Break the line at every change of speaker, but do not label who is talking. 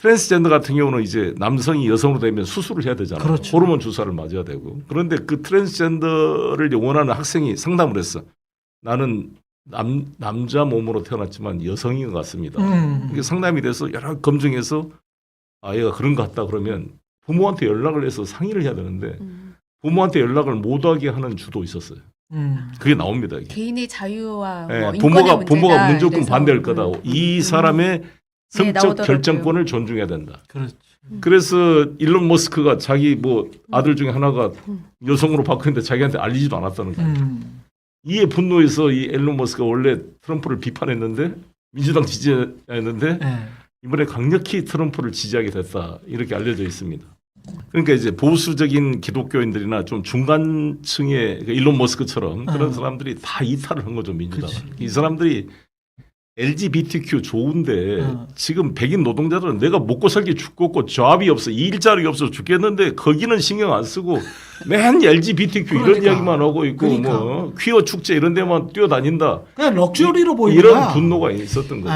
트랜스젠더 같은 경우는 이제 남성이 여성으로 되면 수술을 해야 되잖아요.
그렇죠.
호르몬 주사를 맞아야 되고. 그런데 그 트랜스젠더를 원하는 학생이 상담을 했어. 나는 남 남자 몸으로 태어났지만 여성인 것 같습니다.
음.
이게 상담이 돼서 여러 검증해서 아 얘가 그런 것 같다 그러면 부모한테 연락을 해서 상의를 해야 되는데
음.
부모한테 연락을 못하게 하는 주도 있었어요.
음.
그게 나옵니다. 이게.
개인의 자유와
예,
뭐 인권의
부모가
문제다,
부모가 무조건
이래서.
반대할 거다.
음.
이
음.
사람의 성적
나오더라고요.
결정권을 존중해야 된다.
그렇죠.
그래서 일론 머스크가 자기 뭐 아들 중에 하나가
음.
여성으로 바뀌었는데 자기한테 알리지도 않았다는 거예요.
음.
이에 분노해서 이 일론 머스크가 원래 트럼프를 비판했는데 민주당 지지했는데
예.
이번에 강력히 트럼프를 지지하게 됐다 이렇게 알려져 있습니다. 그러니까 이제 보수적인 기독교인들이나 좀 중간층의 그 일론 머스크처럼 그런
어.
사람들이 다 이탈을 한 거죠 민주당. 이 사람들이 LGBTQ 좋은데
어.
지금 백인 노동자들은 내가 먹고 살기 죽겠고 잡이 없어 일자리가 없어 죽겠는데 거기는 신경 안 쓰고 맨 LGBTQ 이런
그러니까.
이야기만 하고 있고
그러니까.
뭐 퀴어 축제 이런 데만 뛰어다닌다
그냥 럭셔리로 보이는
이런
거야.
분노가 있었던 거죠.